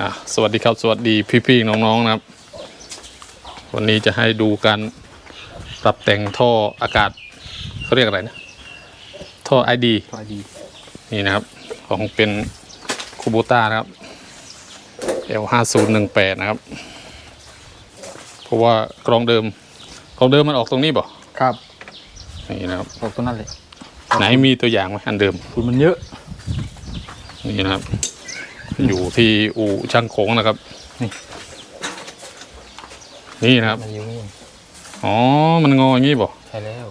อะสวัสดีครับสวัสดีพี่ๆน้องๆนะครับ วันนี้จะให้ดูการปรับแต่งท่ออากาศเขาเรียกอะไรนะท่อไอดีก็ดีนี่นะครับ ของเป็นคูบูต้านะครับ L 5 0 1 8นะครับ เพราะว่ากรองเดิมกรองเดิมมันออกตรงนี้บ่ครับนี่นะครับออกตัวนั้นเลยไหนมีตัวอย่างไหมอันเดิมฝุ่นมันเยอะ นี่นะครับ อยู่ที่อู่ช่างโขงนะครับ นี่ นี่นะครับ มันอยู่นี่อ๋อ มันงออย่างนี้บ่ใช่แล้ว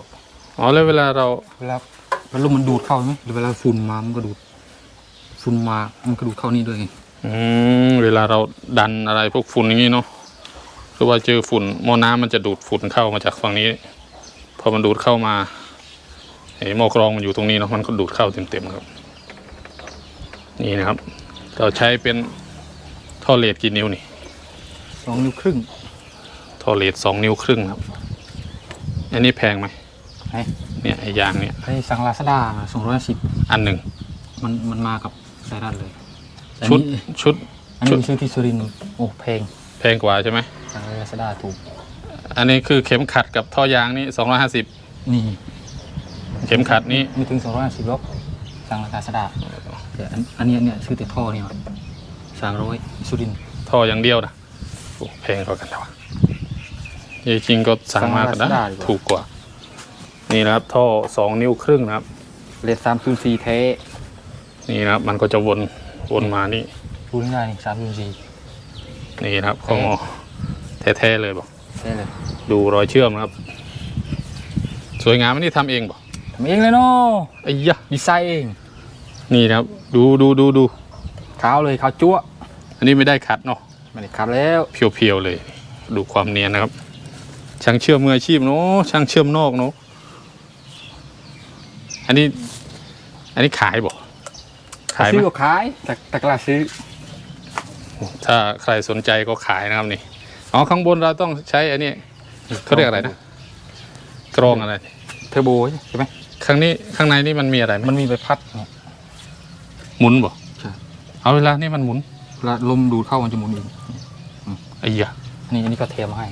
อ๋อแล้วเวลาเราเวลาเวลาลมมันดูดเข้าใช่ไหมหรือเวลาฝุ่นมามันก็ดูดฝุ่นมามันก็ดูดเข้านี่ด้วยไงอืมเวลาเราดันอะไรพวกฝุ่นอย่างนี้เนาะคือว่าเจอฝุ่นหม้อน้ำมันจะดูดฝุ่นเข้ามาจากฝั่งนี้ พอมันดูดเข้ามาไอ้หม้อกรองมันอยู่ตรงนี้เนาะมันก็ดูดเข้าเต็มๆครับ นี่นะครับ เราใช้เป็นท่อเลดกี่นิ้วนี่สองนิ้วครึ่งท่อเลดสองนิ้วครึ่งครับ อันนี้แพงไหมไหนเนี่ยไอ้ยางเนี่ยไอ้สังลาซาด้าสองร้อยสิบอันหนึ่งมันมันมากับไซรัสเลยแต่ชุดนี่ชุด อันนี้ไปซื้อที่สุรินทร์โอ้แพงแพงกว่าใช่ไหมสังลาซาด้าถูก อันนี้คือเข็มขัดกับท่อยางนี่สองร้อยห้าสิบนี่เข็มขัดนี่ไม่ถึงสองร้อยสิบล็อกสังลาซาด้า แต่อันอันนี้เนี่ยซื้อแต่ท่อเนี่ยสามร้อยสุรินทร์ท่ออย่างเดียวนะโอ้แพงกว่ากันแล้ววะจริงๆก็สั่งมาก็ได้สั่งมาได้ดีกว่า ถูกกว่า นี่นะครับท่อสองนิ้วครึ่งนะครับ เลสสามศูนย์สี่เทนี่นะครับมันก็จะวนวนมานี่ พูดง่ายๆนี่สามศูนย์สี่นี่นะครับของแท้ๆเลยบอกใช่เลยดูรอยเชื่อมนะครับ สวยงามอันนี้ทำเองบอกทำเองเลยเนาะไอ้ยะดีไซน์เอง นี่นะครับ ดูดูดูดูขาวเลยขาวจั๊วอันนี้ไม่ได้ขัดเนาะไม่ได้ขับแล้วเพียวๆเลย ดูความเนียนนะครับ ช่างเชื่อมมืออาชีพเนาะช่างเชื่อมนอกเนาะอันนี้ อันนี้ขายบ่ขายไหมซื้อก็ขายแต่แต่กล้าซื้อ ถ้าใครสนใจก็ขายนะครับนี่อ๋อข้างบนเราต้องใช้อันนี้เขาเรียกอะไรนะกรองอะไรเทอร์โบใช่ไหมข้างนี้ข้างในนี่มันมีอะไรไหมมันมีใบพัดเนี่ย หมุนบ่ใช่ เอาเวลานี่มันหมุนเวลาลมดูดเข้ามันจะหมุนเองไอ้ยะอันนี้อันนี้ก็เทมาให้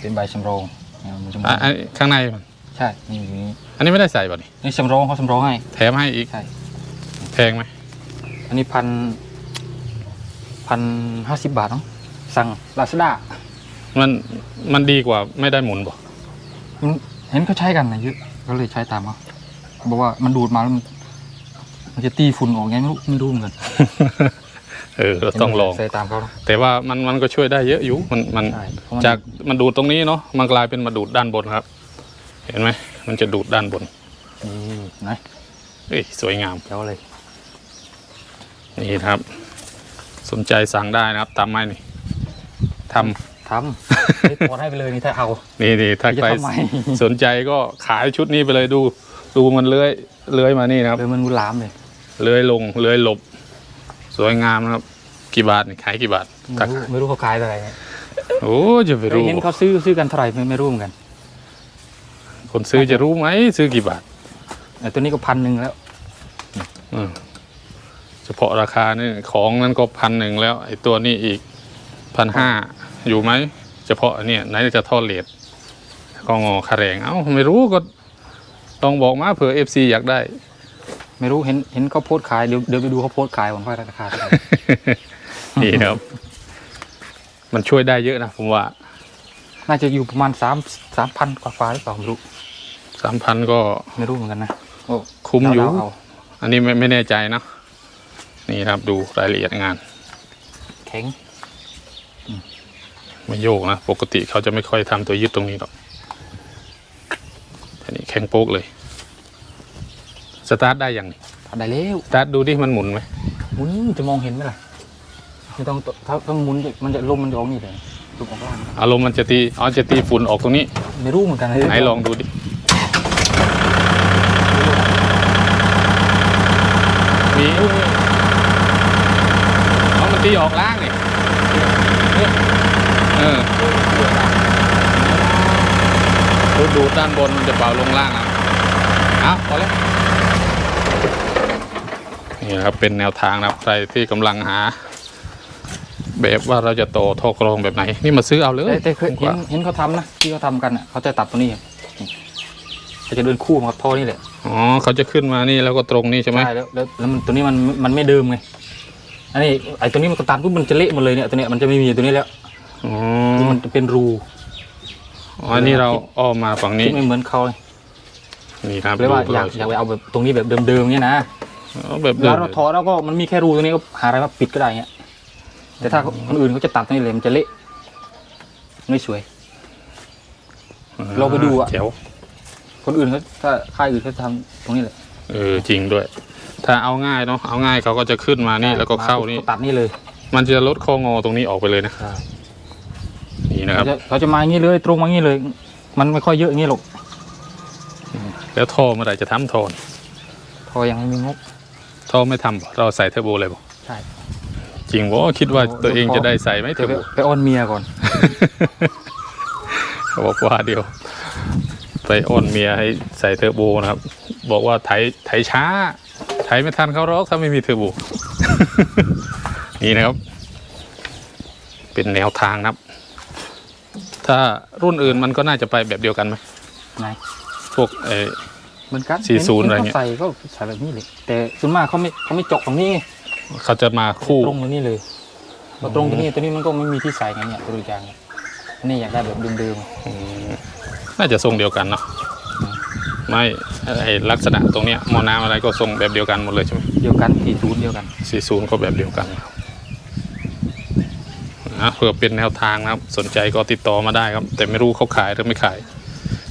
เป็นใบสำรองเนี่ยมันจะหมุอะนอันข้างในมันใช่นี่อยู่นี่อันนี้ไม่ได้ใส่บ่นี่นี่สำรองเขาสำรองให้ แถมให้อีกใช่ แพงไหมอันนี้พันพันห้าสิบบาทเนาะสั่งลาซาด้ามันมันดีกว่าไม่ได้หมุนบ่เห็นเขาใช้กันนะเยอะก็เลยใช้ตามเขาบอกว่ามันดูดมาแล้วมัน มันจะตีฝุ่นออกไงไม่รู้ไม่รู้เหมือนกันเออเราต้องลอง ใส่ตามเขาเนอะ แต่ว่ามันมันก็ช่วยได้เยอะอยู่มันมันใช่เพราะมัน จากมันดูดตรงนี้เนาะมันกลายเป็นมาดูดด้านบนครับ เห็นไหมมันจะดูดด้านบนนี่นะเอ้ยสวยงาม เจ้าเลยนี่นะครับ สนใจสั่งได้นะครับตามไม้นี่ทำทำไม่พอให้ไปเลยนี่ถ้าเอานี่นี่ถ้าจะใครทำไม สนใจก็ขายชุดนี้ไปเลยดู ดูมันเลื้อยเลื้อยมานี่นะครับเลยมันมุนลามเลย เลื้อยลงเลื้อยหลบ สวยงามนะครับ กี่บาทนี่ขายกี่บาทไม่รู้ไม่รู้เขาขายอะไรไงโอ้จะไปรู้เห็นเขาซื้อซื้อกันเท่าไหร่ไม่ไม่รู้เหมือนกัน คนซื้อจะรู้ไหมซื้อกี่บาทแต่ตัวนี้ก็พันหนึ่งแล้วอืมเฉพาะราคานี่ของนั้นก็พันหนึ่งแล้ว ไอ้ตัวนี้อีกพันห้าอยู่ไหมเฉพาะอันเนี้ยไหนจะทอดเลทก็งอคาแรงเอ้าไม่รู้ก็ต้องบอกมาเผื่อเอฟซีอยากได้ ไม่รู้เห็นเห็นเขาโพสต์ขายเดี๋ยวเดี๋ยวไปดูเขาโพสต์ขายก่อนว่าราคาเท่าไหร่ นี่ครับ มันช่วยได้เยอะนะผมว่าน่าจะอยู่ประมาณสามสามพันกว่าฟ้าหรือเปล่าไม่รู้สามพันก็ ไม่รู้เหมือนกันนะโอ้คุ้มอยู่ เดาๆเอาอันนี้ไม่ไม่แน่ใจนะ นี่ครับดูรายละเอียดงาน แข็งไม่โยกนะ ปกติเขาจะไม่ค่อยทำตัวยึดตรงนี้หรอกแต่นี่แข็งโป๊กเลย สตาร์ทได้ยังนี่ทำได้แล้วสตาร์ทดูดิมันหมุนไหมหมุนจะมองเห็นไหมล่ะไม่ต้องตถ้าต้องหมุนจะมันจะลมมันจะออกนี่เลยลมออกล่างอารมณ์มันจะตีอ๋อจะตีฝุ่นออกตรงนี้ไม่รู้เหมือนกันไหนลองดูดิมีอ๋อมันตีออกล่างนี่เออดูดูดด้านบนมันจะเบาลงล่างอะเอาพอแล้ว นี่นะครับเป็นแนวทางนะครับใครที่กำลังหา แบบว่าเราจะต่อท่อกรองแบบไหน นี่มาซื้อเอาเลยแต่แต่เคยผมเห็นว่าเห็นเขาทำนะที่เขาทำกันอะเขาจะตัดตัวนี้ครับนี่เขาจะเดินคู่มากับท่อนี่แหละอ๋อเขาจะขึ้นมานี่แล้วก็ตรงนี่ใช่ไหมใช่แล้วแล้วแล้วมันตัวนี้มันมันไม่เดิมไงอันนี้ไอ้ตัวนี้มันก็ตัดปุ๊บมันจะเละหมดเลยเนี่ยตัวเนี้ยมันจะไม่มีตัวนี้แล้วอ๋อมันจะเป็นรูอ๋ออันนี้เราอ้อมมาฝั่งนี้ที่ไม่เหมือนเขาเลยนี่ครับเลยว่าดูอยากเลอยากไปเอาแบบตรงนี้แบบเดิมๆเนี่ยนะ อ๋อแบบเวเดิลามเราถอดแล้วก็มันมีแค่รูตรงนี้ก็หาอะไรมาปิดก็ได้เงี้ยแต่ถ้าคนอื่นเขาจะตัดตรงนี้เลยมันจะเละไม่สวย เราไปดูอะแถวคนอื่นเขาถ้าค่ายอื่นเขาจะทำตรงนี้เลยเออจริงด้วย ถ้าเอาง่ายเนาะเอาง่ายเขาก็จะขึ้นมานี่แล้วก็เข้านี่ ตัดนี่เลยมันจะลดข้องอตรงนี้ออกไปเลยนะนี่นะคเขารับจะเขาจะมาอย่างนี้เลย ตรงมาอย่างนี้เลย มันไม่ค่อยเยอะอย่างนี้หรอกแล้วท่อเมื่อไหร่จะทำท่อทอยังไม่มีงบ ท่อไม่ทำบ่เราใส่เทอร์โบเลยบ่ใช่จริงว่าคิดว่าตัวเองจะได้ใส่ไหมเทเดี๋อยวร์ไปโบไปอ้อนเมียก่อนเขาบอกว่าเดียว ไปอ้อนเมียให้ใส่เทอร์โบนะครับ บอกว่าไถไถช้าไถไม่ทันเขาหรอกถ้าไม่มีเทอร์โบนี่นะครับ เป็นแนวทางนะครับ ถ้ารุ่นอื่นมันก็น่าจะไปแบบเดียวกันไหมไหนพวกเออ เหมือนกันสี่ศูนย์อะไรเงี้ย ขาใส่ก็ใส่แบบนี้เลยแต่ส่วนมากเขาไม่เขาไม่เจาะตรงนี้ไงเขาจะมาคู่ ตรงตรงนี้เลยพอตรงตรงนี้ตัวนี้มันก็ไม่มีที่ใส่ไงเนี่ยตัวอย่างเนี่ยอันนี้อยากได้แบบเดิมอืมน่าจะทรงเดียวกันเนาะไม่ไอลักษณะตรงเนี้ยหมอน้ำอะไรก็ทรงแบบเดียวกันหมดเลยใช่ไหมๆเดียวกันสี่ศูนย์เดียวกันสี่ศูนย์ก็แบบเดียวกันครับนะเพื่อเป็นแนวทางนะครับ สนใจก็ติดต่อมาได้ครับ แต่ไม่รู้เขาขายหรือไม่ขายเ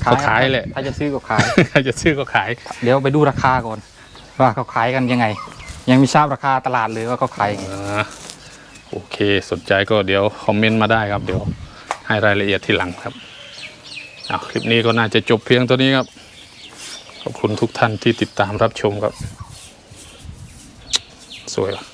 ขาขายแหละ ถ้าจะซื้อก็ขายใครจะซื้อก็ขาย เดี๋ยวไปดูราคาก่อน ว่าเขาขายกันยังไง ยังไม่ทราบราคาตลาดเลยว่าเขาขายยังไงอ่าโอเคสนใจก็เดี๋ยวคอมเมนต์มาได้ครับ เดี๋ยวให้รายละเอียดทีหลังครับเอาคลิปนี้ก็น่าจะจบเพียงตัวนี้ครับ ขอบคุณทุกท่านที่ติดตามรับชมครับ สวยว่ะ